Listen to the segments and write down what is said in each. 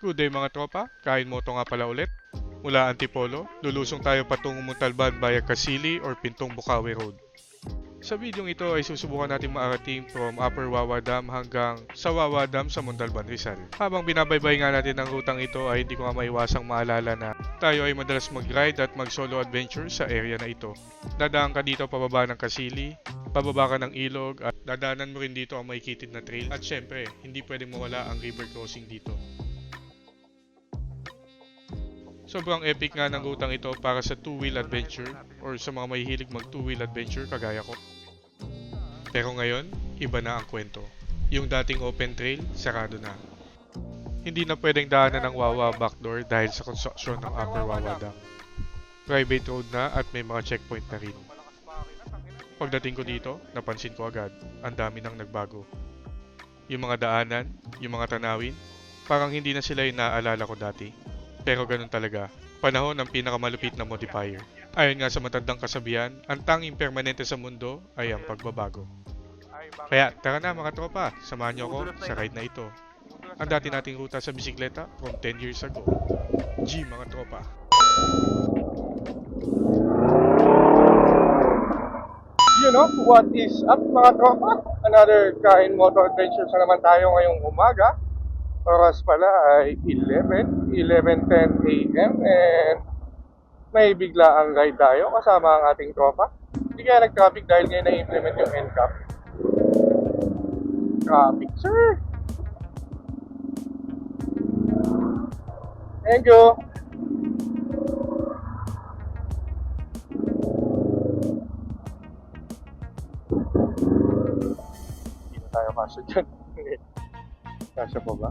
Good day mga tropa, kain mo to nga pala ulit. Mula Antipolo, lulusong tayo patungong Montalban via Casili or Pintong Bukawi Road. Sa videong ito ay susubukan natin maarating from Upper Wawa Dam hanggang sa Wawa Dam sa Montalban, Rizal. Habang binabaybay nga natin ang rutang ito ay hindi ko nga maiwasang maalala na tayo ay madalas mag-ride at mag-solo adventure sa area na ito. Dadaan ka dito pababa ng Kasili, pababa ka ng ilog at dadaanan mo rin dito ang makikitid na trail at syempre hindi pwedeng mawala ang river crossing dito. Sobrang epic nga ng rutang ito para sa two-wheel adventure or sa mga mahihilig mag two-wheel adventure kagaya ko. Pero ngayon, iba na ang kwento. Yung dating open trail, sarado na. Hindi na pwedeng daanan ng Wawa backdoor dahil sa construction ng Upper Wawa Dam. Private road na at may mga checkpoint na rin. Pagdating ko dito, napansin ko agad, ang dami nang nagbago. Yung mga daanan, yung mga tanawin, parang hindi na sila yung naaalala ko dati. Pero ganun talaga, panahon ng pinakamalupit na modifier. Ayon nga sa matandang kasabihan, ang tanging permanente sa mundo ay ang pagbabago. Kaya tara na mga tropa, samahan niyo ako sa ride na ito. Ang dati nating ruta sa bisikleta from 10 years ago. G mga tropa. You know, what is up mga tropa? Another kain motor adventure na naman tayo ngayong umaga. Oras pala ay 11, 11.10 a.m. and may bigla ang ride tayo kasama ang ating tropa. Hindi kaya nag-traffic dahil ngayon na-implement yung NCAP. Traffic, sir! Thank you! Hindi tayo kasya dyan. kasya pa ba?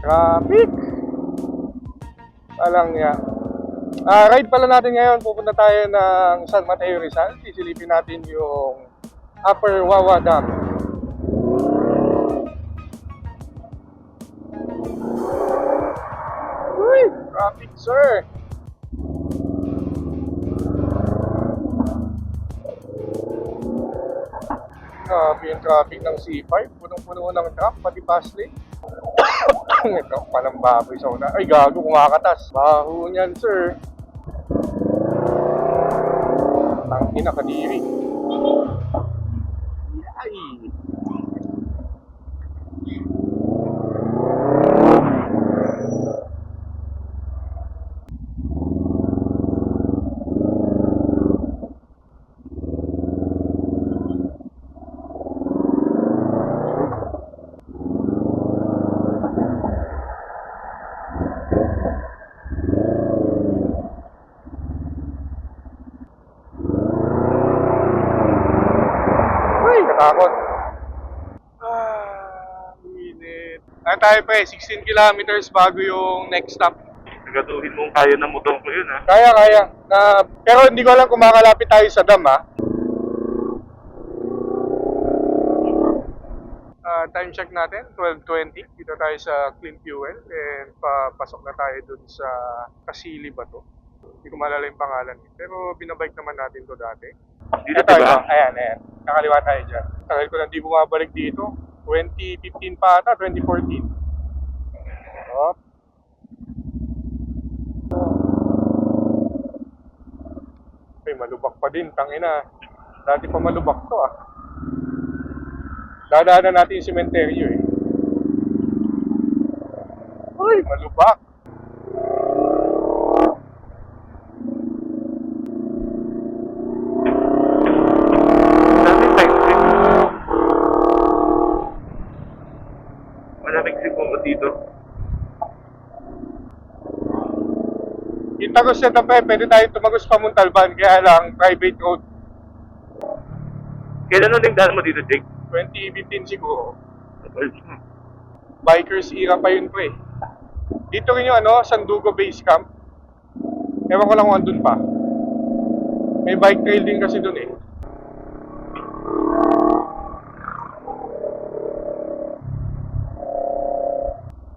Traffic! Walang ya. Ah, ride pala natin ngayon. Pupunta tayo ng San Mateo Rizal. Sisilipin natin yung Upper Wawa Dam. Traffic ng C5. Punong-puno ng truck, pati fast lane. Ito, palang baboy sa una. Ay, gago, kumakatas. Baho niyan, sir. Tangina, kadiri. Uy, katakot. Ah, minute. Ano tayo pa eh, 16 kilometers bago yung next stop. Siguraduhin mong kaya ng motor ko yun, ha? Kaya, kaya. Na, pero hindi ko alam kung makalapit tayo sa dam, ha? Ah, time check natin, 12.20. Dito tayo sa Clean Fuel and papasok na tayo dun sa Kasili ba to? Hindi ko malala yung pangalan. Pero binabike naman natin to dati. Dito, Ito, diba? ito. Ayan, ayan. Nakaliwa tayo dyan. Tagal ko na di bumabalik dito. 2015 pa ata, 2014. Oh. Ay, malubak pa din, tangina. Dati pa malubak to ah. Dadaanan natin yung sementeryo eh. Uy, malubak. Itagos na tayo, pwede tayo tumagos pa Montalban, kaya lang private road. Kailan ulit daan mo dito, Jake? 2015 siguro. Bikers era pa yun pre. Dito rin yung ano, Sandugo Base Camp. Ewan ko lang kung andun pa. May bike trail din kasi dun eh.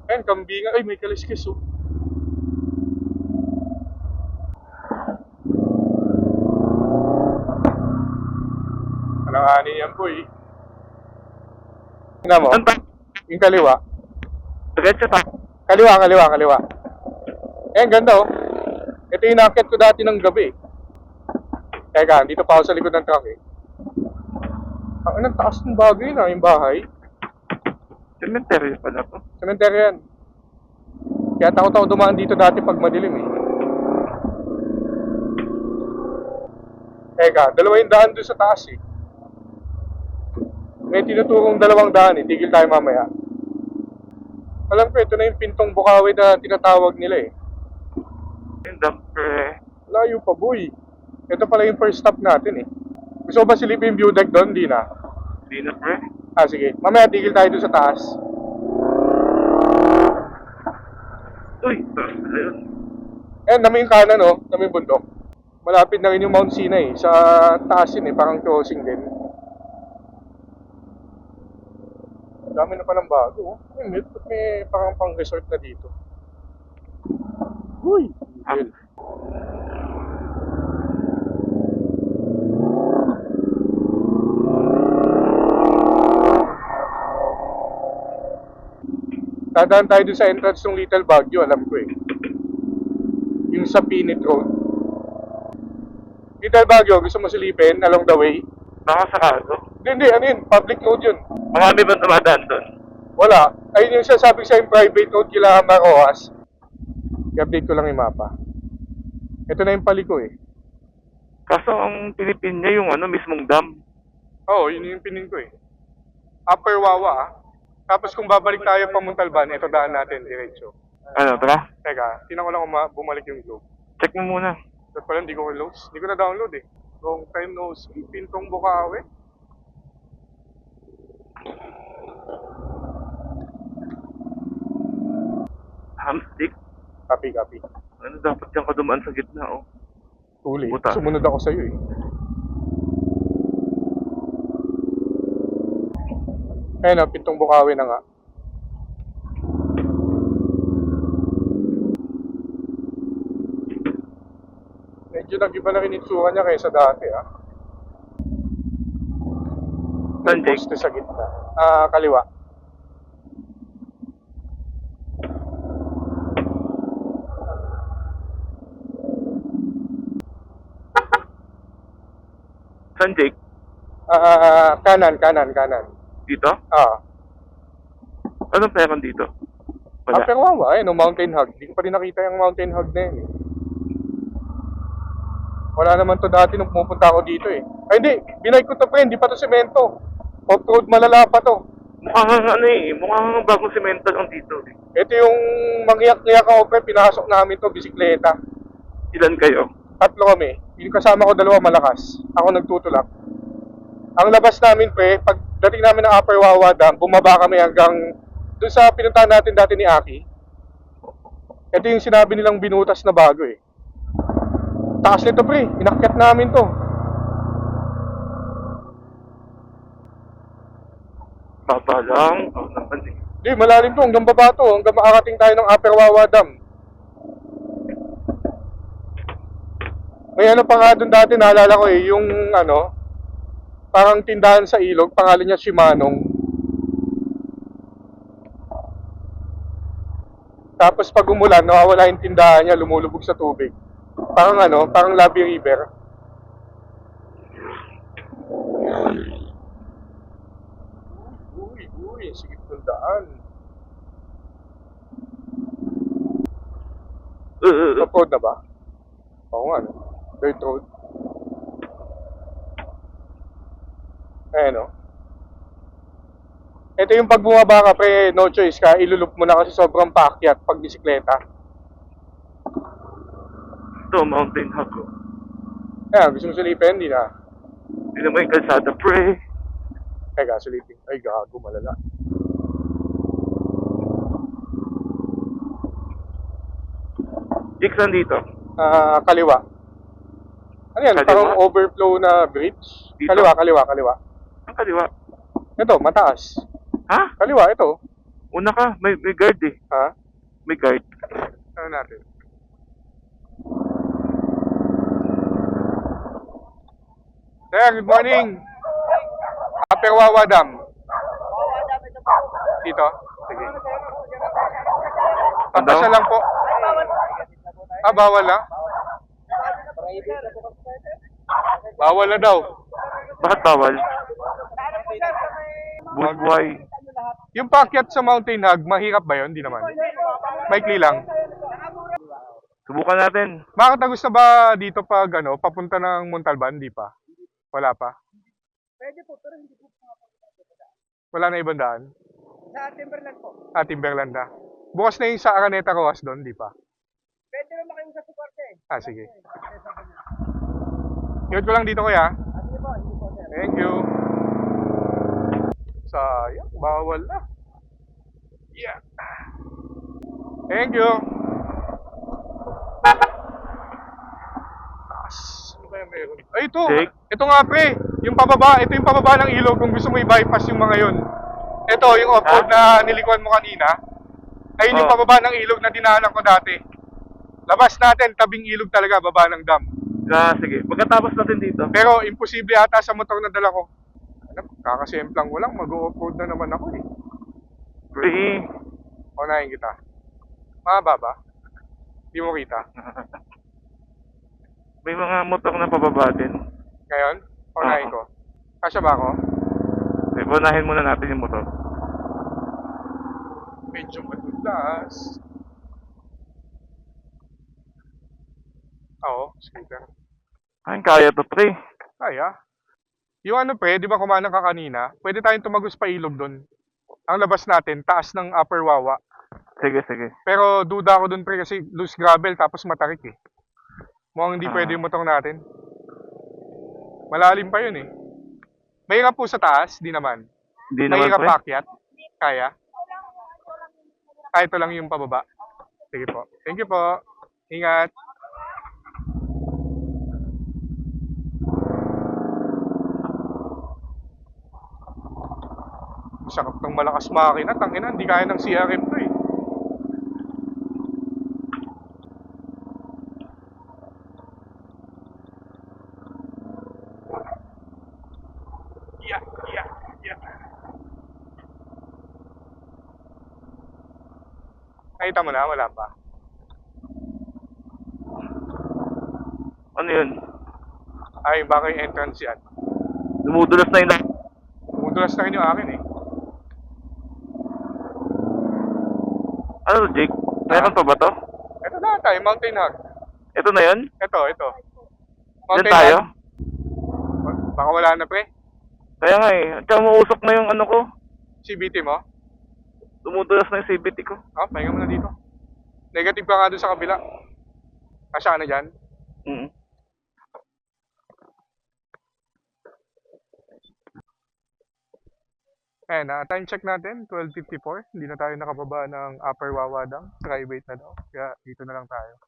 Ayan, kambingan. Ay, may kaliskis oh. Yan po eh. Tingnan mo, Saan ba? yung kaliwa. Diretso pa. Kaliwa, kaliwa, kaliwa. Eh, ang ganda oh. Ito yung nakit ko dati ng gabi. Teka, dito pa ako sa likod ng truck eh. Ang anong taas ng bagay na yung bahay. Cemetery pala to. Cemetery yan. Kaya takot ako dumaan dito dati pag madilim eh. Teka, dalawa yung daan doon sa taas eh. May tinuturong dalawang daan eh. Tigil tayo mamaya. Alam ko, ito na yung pintong bukawi na tinatawag nila eh. Yung dumper. Layo pa, boy. Ito pala yung first stop natin eh. Gusto ba silipin yung view deck doon? Di na. Hindi na, pre. Ah, sige. Mamaya tigil tayo doon sa taas. Uy, taas pala yun. Ayan, dami yung kanan, oh. Dami yung bundok. Malapit na rin yung Mount Sinai. Sa taas yun, eh. Parang crossing din. Dami na palang bago, oh. Ay, may, may parang pang resort na dito. Uy! Yun. Dadaan tayo dun sa entrance ng Little Baguio, alam ko eh. Yung sa Pinit Road. Little Baguio, gusto mo silipin along the way? Nakasakado. Hindi, hindi, ano yun? Public road yun. Marami ba dumadaan doon? Wala. Ayun yung sasabi sa yung private road kila Maroas. I-update ko lang yung mapa. Ito na yung paliko eh. Kaso ang pinipin niya yung ano, mismong dam. Oo, yun yung pinin ko eh. Upper Wawa ah. Tapos kung babalik tayo pa Montalban, ito daan natin diretso. Ano, tara? Teka, tinan ko lang kung ma- bumalik yung globe. Check mo muna. Ba't pala hindi ko close? Hindi ko na-download eh. Long time no see. Pintong Bukawi. Hamstick. Copy, copy. Ano dapat yung kadumaan sa gitna, oh. Huli. Buta. Sumunod ako sa'yo eh. Ayun na, Pintong Bukawi na nga. Medyo nag-iba na rin itsura niya kaysa dati ah. Saan, Jake? Poste sa gitna. Ah, kaliwa. Saan, Jake? Ah, kanan, kanan, kanan. Dito? Ah, Anong peron dito? Wala. Ah, pero wawa, ayun, no, mountain hog. Hindi ko pa rin nakita yung mountain hog na yun. eh. Wala naman to dati nung pumupunta ako dito eh. Ay hindi, binay ko to pa hindi pa to semento. Off-road malala pa to. Mukhang ano eh, mukhang bagong semento lang dito. eh. Ito yung mangyak-ngyak ako pre, pinasok namin to, bisikleta. Ilan kayo? Tatlo kami. Yung kasama ko dalawa malakas. Ako nagtutulak. Ang labas namin pre, pag dating namin ng Upper Wawa Dam, bumaba kami hanggang doon sa pinuntahan natin dati ni Aki. Ito yung sinabi nilang binutas na bago eh. Taas nito pre, inakyat namin to. Baba lang. Oh, naman eh. Di, malalim to, hanggang baba to, hanggang makakating tayo ng Upper Wawa Dam. May ano pa nga doon dati, naalala ko eh, yung ano, parang tindahan sa ilog, pangalan niya Shimanong. Tapos pag umulan, nawawala yung tindahan niya, lumulubog sa tubig. Parang ano, parang Labi River. Uy, uy, sigit ng daan. Off-road na ba? Oo nga, no? Dirt road. Ayan, no? Ito yung pag bumaba ka, pre, no choice ka, ilulup mo na kasi sobrang paakyat pag bisikleta. ito, mountain oh. Ayan, gusto mo silipin, hindi na. Hindi naman yung kalsada, pre. Teka, silipin. Ay, gago, malala. Saan dito? Ah, kaliwa. Ano yan? Kaliwa? Parang overflow na bridge? Dito? Kaliwa, kaliwa, kaliwa. Ang kaliwa. Ito, mataas. Ha? Kaliwa, ito. Una ka. May, may guard eh. Ha? May guard. Ano natin? Sir, good morning. Upper Wawa Dam. Dito? Sige. Papasa lang po. Ah, bawal na? Bawal na daw. Bakit bawal? Busway. Yung paakyat sa Mountain Hog, mahirap ba yun? Hindi naman. Maikli lang. Subukan natin. Makatagos na ba dito pag ano, papunta ng Montalban? Hindi pa. Wala pa. Wala na ibang daan? Sa Timberland po. Ah, Timberland na. Bukas na yung sa Araneta Rojas doon, di pa? Pwede naman kayong sa suporte eh. Ah, sige. Yun ko lang dito kuya. Thank you. Sayang, bawal na. Yeah. Thank you. Ano? Ay, ito. Jake? Ito nga, pre. Yung pababa. Ito yung pababa ng ilog kung gusto mo i-bypass yung mga yun. Ito, yung off-road na nilikuan mo kanina. Ayun yung Oh. pababa ng ilog na dinaanan ko dati. Labas natin, tabing ilog talaga, baba ng dam. Ah, sige. Pagkatapos natin dito. Pero imposible ata sa motor na dala ko. Ano, kakasemplang ko lang, mag-off-road na naman ako eh. Pre. Unahin kita. Mahaba ba? Di mo kita. May mga motor na pababa din. Ngayon, unahin ko. Kasya ba ako? Okay, unahin muna natin yung motor. Medyo madulas. Oo, scooter. Ay, kaya to, pre. Kaya. Yung ano pre, di ba kumanang ka kanina? Pwede tayong tumagos pa ilog doon. Ang labas natin, taas ng upper wawa. Sige, sige. Pero duda ako doon pre kasi loose gravel tapos matarik eh. Mukhang hindi Ah. pwede yung motor natin. Malalim pa yun eh. Mahirap po sa taas, di naman. Hindi naman, Mahirap pre. paakyat. Kaya. Ah, ito lang yung pababa. Sige po. Thank you po. Ingat. Sakap ng malakas makina. Tangina, hindi kaya ng CRM to eh. Yeah, yeah, yeah. Nakita mo na, wala pa. Ano yun? Ay, baka yung entrance yan. Dumudulas na yung... Tumudulas na rin yung akin eh. Ano Jake? Meron pa ba to? Ito na tayo, Mountain Hog. Ito na yun? Ito, ito. Diyan tayo? Hog. Baka wala na pre. Kaya nga eh. Tsaka mausok na yung ano ko. CBT mo. Dumudulas na yung CBT ko. Ah, pahinga mo na dito. Negative ka nga doon sa kabila. Kasya ka na dyan. Mm. Eh, na time check natin, 12.54. Hindi na tayo nakababa ng Upper Wawa Dam. Private na daw. Kaya dito na lang tayo.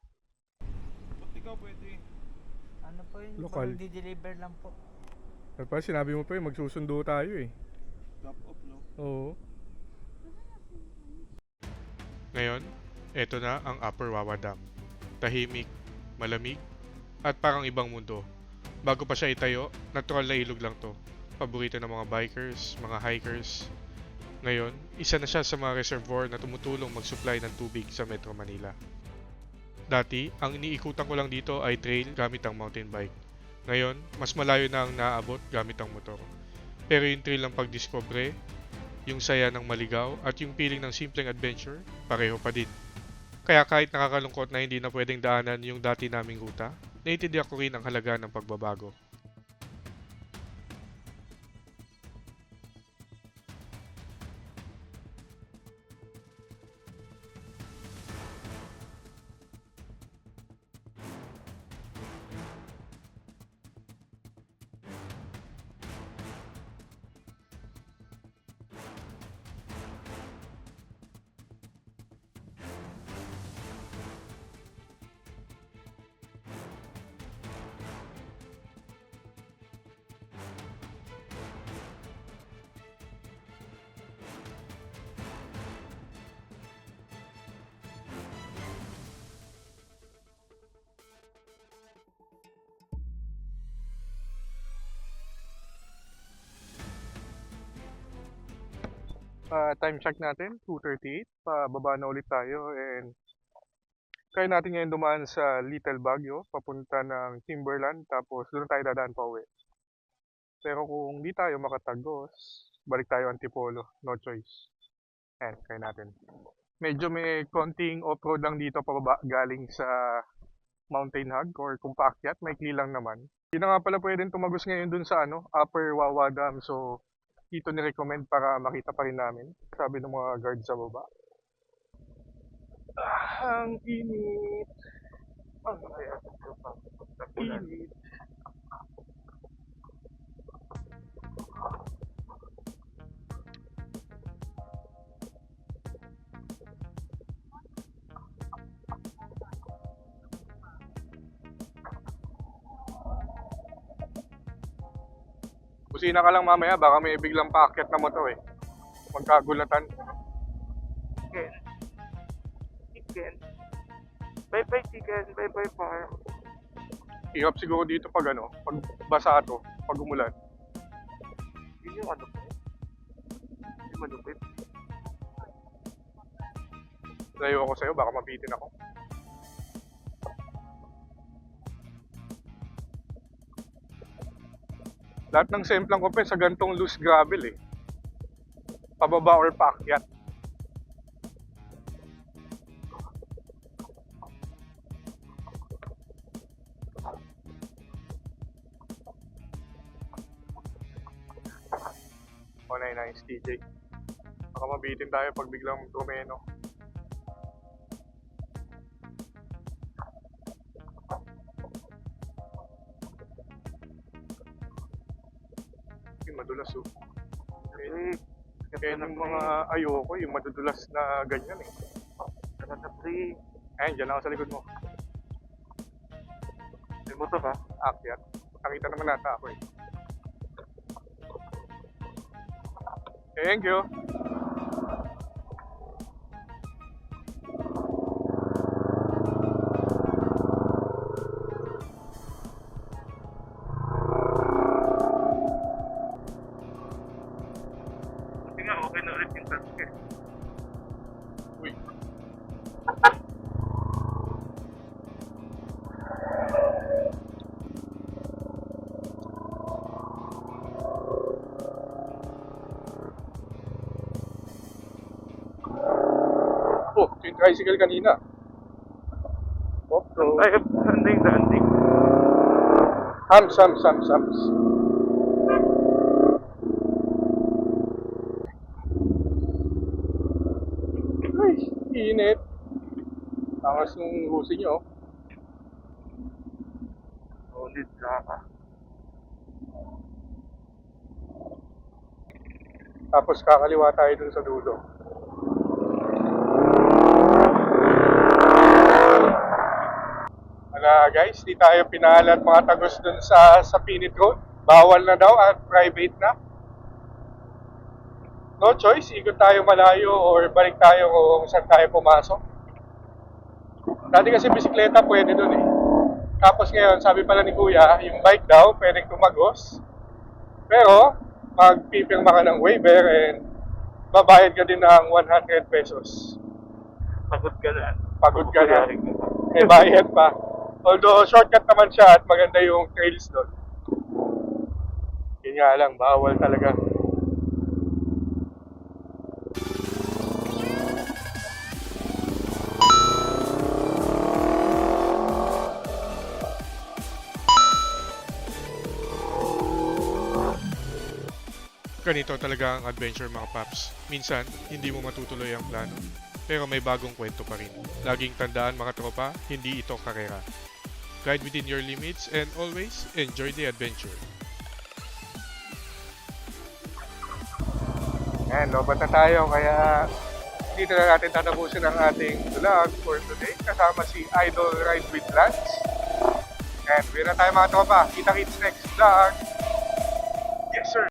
Ano po yun? Lokal. Parang di-deliver lang po. Pa, sinabi mo pa magsusundo tayo eh. Drop off, no? Oo. Ngayon, eto na ang Upper Wawa Dam. Tahimik, malamig, at parang ibang mundo. Bago pa siya itayo, natural na ilog lang to. Paborito ng mga bikers, mga hikers. Ngayon, isa na siya sa mga reservoir na tumutulong mag-supply ng tubig sa Metro Manila. Dati, ang iniikutan ko lang dito ay trail gamit ang mountain bike. Ngayon, mas malayo na ang naaabot gamit ang motor. Pero yung thrill ng pagdiskobre, yung saya ng maligaw, at yung feeling ng simpleng adventure, pareho pa din. Kaya kahit nakakalungkot na hindi na pwedeng daanan yung dati naming ruta, naiintindihan ko rin ang halaga ng pagbabago. Ah, time check natin, 2.38. Pababa na ulit tayo and kaya natin ngayon dumaan sa Little Baguio, papunta ng Timberland, tapos doon tayo dadaan pa uwi. Pero kung di tayo makatagos, balik tayo Antipolo, no choice. Ayan, kaya natin. Medyo may konting off-road lang dito pababa galing sa Mountain Hug or kung paakyat, may lang naman. Hindi na nga pala pwedeng tumagos ngayon dun sa ano, Upper Wawa Dam. So, dito ni-recommend para makita pa rin namin. Sabi ng mga guard sa baba. Ah, ang init. Ang init. Busina ka lang mamaya, baka may biglang paakyat na motor eh. Magkagulatan. Chicken. Chicken. Bye-bye chicken. Bye-bye farm. Hirap siguro dito pag ano, pag basa to, pag umulan. Yun yung ano ko. Yung malupit. Layo ako sa'yo, baka mabitin ako. Lahat ng semplang ko pa sa gantong loose gravel eh. Pababa or paakyat. Oh, nice, nice, TJ. Baka mabitin tayo pag biglang trumeno. Yung mga ayoko, yung madudulas na ganyan eh. Tara na pre. Ayan, dyan ako sa likod mo. May motor ka? Akyat. Nakita naman nata ako eh. Thank you. Oh, yung tricycle kanina. Oh, so, Ay, daan din? hams, hams, hams, hams. Ay, init. Angas nung husi nyo. Solid lang ah. Tapos kakaliwa tayo dun sa dulo. Wala guys, di tayo pinahalat mga tagos dun sa, sa Pinit Road. Bawal na daw at private na. No choice, ikot tayo malayo or balik tayo kung saan tayo pumasok. Dati kasi bisikleta pwede dun eh. Tapos ngayon, sabi pala ni Kuya, yung bike daw pwedeng tumagos. Pero, magpipirma ka ng waiver and babayad ka din ng 100 pesos. Pagod ka na. Pagod ka na. Eh, bayad pa. Although, shortcut naman siya at maganda yung trails doon. Yun nga lang, bawal talaga. Ganito talaga ang adventure mga paps. Minsan, hindi mo matutuloy ang plano. Pero may bagong kwento pa rin. Laging tandaan mga tropa, hindi ito karera. Guide within your limits and always enjoy the adventure. Ayan, lobat na tayo. Kaya dito na natin tatapusin ang ating vlog for today. Kasama si Idol Ride with Lance. And we're na tayo mga tropa. Kita-kits next vlog.